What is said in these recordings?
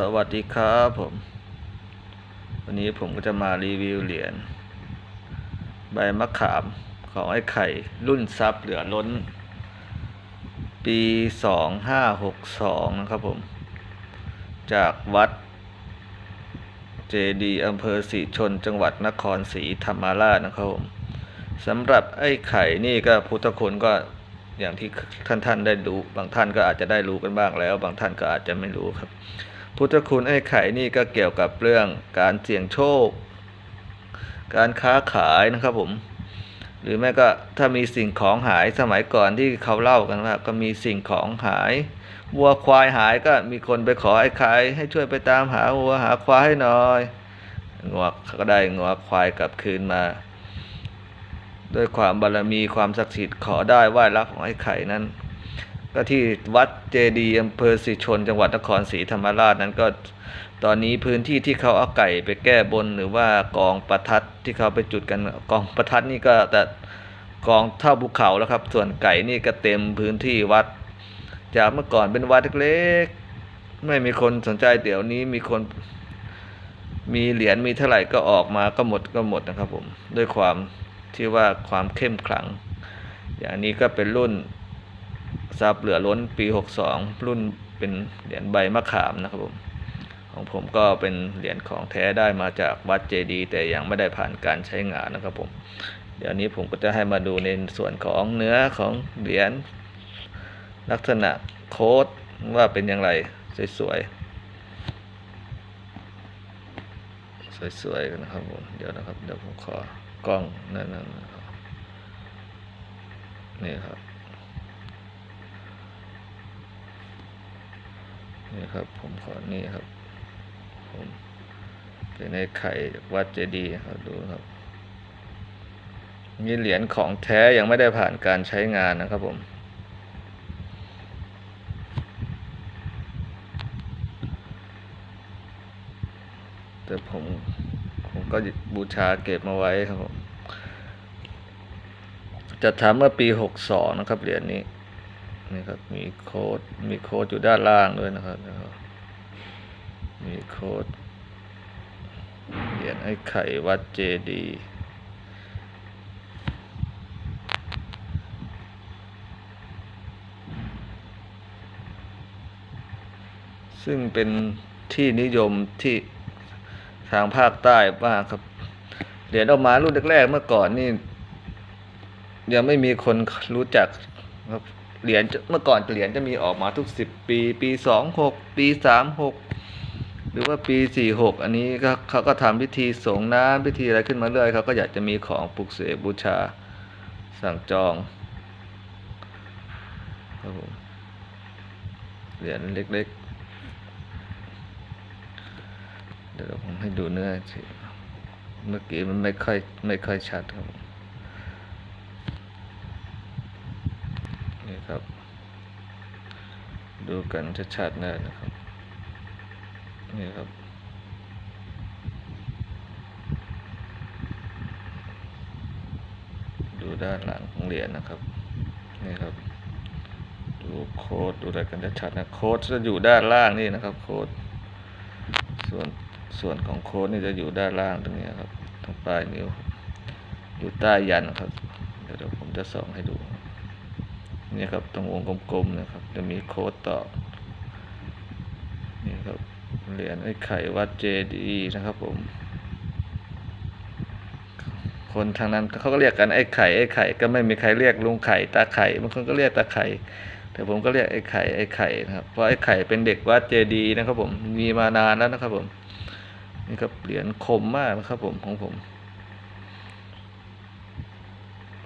สวัสดีครับผม วันนี้ผมก็จะมารีวิวเหรียญใบมะขามของไอ้ไข่รุ่นซับเหลือล้น ปีสองห้าหกสองนะครับผม จากวัด เจดีอำเภอศรีชนจังหวัดนครศรีธรรมราชนะครับผมสำหรับไอ้ไข่นี่ก็พุทธคุณก็อย่างที่ท่านท่านได้รู้ บางท่านก็อาจจะได้รู้กันบ้างแล้ว บางท่านก็อาจจะไม่รู้ครับ พุทธคุณไอ้ไข่นี่ก็เกี่ยวกับเรื่องการเสี่ยงโชค การค้าขายนะครับผมหรือแม้ก็ถ้ามีสิ่งของหายสมัยก่อนที่เขาเล่ากันว่าก็มีสิ่งของหายวัวควายหายก็มีคนไปขอไอ้ไข่ให้ช่วยไปตามหาวัวหาควายให้หน่อยงวก็ได้งวควายกลับคืนมา ด้วยความบารมีความศักดิ์สิทธิ์ขอได้ไหว้รับของไอ้ไข่นั้น ก็ที่วัดเจดีย์อำเภอศรีชน จังหวัดนครศรีธรรมราชนั้นก็ตอนนี้พื้นที่ที่เขาเอาไก่ไปแก้บนหรือว่ากองประทัดที่เขาไปจุดกันกองประทัดนี่ก็แต่กองเท่าภูเขาแล้วครับ ส่วนไก่นี่ก็เต็มพื้นที่วัด จากเมื่อก่อนเป็นวัดเล็กๆไม่มีคนสนใจเดี๋ยวนี้มีคนมีเหรียญมีเท่าไหร่ก็ออกมาก็หมดก็หมดนะครับผมด้วยความที่ว่าความเข้มขลัง อย่างนี้ก็เป็นรุ่น ซับเหลือล้นปี 62 รุ่นเป็นเหรียญใบมะขามนะครับผมของผมก็เป็นเหรียญของแท้ได้มาจากวัดเจดีย์แต่ยังไม่ได้ผ่านการใช้งานนะครับผม เดี๋ยวนี้ผมก็จะให้มาดูในส่วนของเนื้อของเหรียญลักษณะโค้ดว่าเป็นอย่างไรสวยๆ สวยๆนนะครับผม เดี๋ยวนะครับ เดี๋ยวผมขอกล้องนั่นนะครับนี่ครับ นี่ครับ ผมขอนี่ครับ ผมเป็นไอ้ไข่จากวัดเจดีย์ครับดูครับนี่เหรียญของแท้ยังไม่ได้ผ่านการใช้งานนะครับผมแต่ผมผมก็บูชาเก็บมาไว้ครับผมจะทำเมื่อปีหกสองนะครับเหรียญนี้นี่ ครับ มีโค้ด มีโค้ดอยู่ด้านล่างด้วยนะครับนะครับ มีโค้ดเหรียญไอ้ไข่วัดเจดีย์ซึ่งเป็นที่นิยมที่ทางภาคใต้มากครับ เหรียญออกมารุ่นแรกๆเมื่อก่อนนี่ ยังไม่มีคนรู้จักครับ เหรียญเมื่อก่อนเหรียญจะมีออกมาทุกสิบปี ปีสองหกปีสามหกหรือว่าปีสี่หกอันนี้ก็เขาก็ทำพิธีสงน้ำพิธีอะไรขึ้นมาเรื่อยเขาก็อยากจะมีของปลุกเสกบูชาสั่งจองครับผมเหรียญเล็กๆ เดี๋ยวผมให้ดูเนื้อเมื่อกี้มันไม่ค่อยไม่ค่อยชัดครับ ครับ ดูกันชัดๆได้นะครับ นี่ครับ ดูด้านหลังของเหรียญนะครับ นี่ครับ ดูโค้ดดูอะไรกันชัดๆนะ โค้ดจะอยู่ด้านล่างนี่นะครับโค้ด ส่วนส่วนของโค้ดนี่จะอยู่ด้านล่างตรงนี้ครับ ตรงปลายนิ้ว อยู่ใต้ยันครับ เดี๋ยวเดี๋ยวผมจะส่องให้ดู นี่ครับตรงวงกลมๆนะครับ จะมีโค้ดต่อนี่ครับเหรียญไอ้ไข่วัดเจดีนะครับผม คนทางนั้นเขาก็เรียกกันไอ้ไข่ไอ้ไข่ก็ไม่มีใครเรียกลุงไข่ตาไข่บางคนก็เรียกตาไข่แต่ผมก็เรียกไอ้ไข่ไอ้ไข่นะครับเพราะไอ้ไข่เป็นเด็กวัดเจดีนะครับผมมีมานานแล้วนะครับผมนี่ครับเหรียญคมมากนะครับผมของผม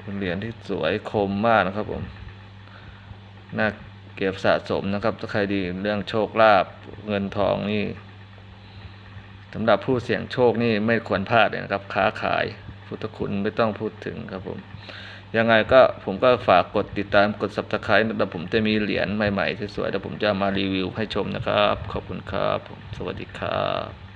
เป็นเหรียญที่สวยคมมากนะครับผม น่าเก็บสะสมนะครับ ถ้าใครดีเรื่องโชคลาภเงินทองนี่สำหรับผู้เสี่ยงโชคนี่ไม่ควรพลาดเลยนะครับ ค้าขายพุทธคุณไม่ต้องพูดถึงครับผมยังไงก็ผมก็ฝากกดติดตามกด subscribe แล้วผมจะมีเหรียญใหม่ๆที่สวยๆแล้วผมจะมารีวิวให้ชมนะครับ ขอบคุณครับผมสวัสดีครับ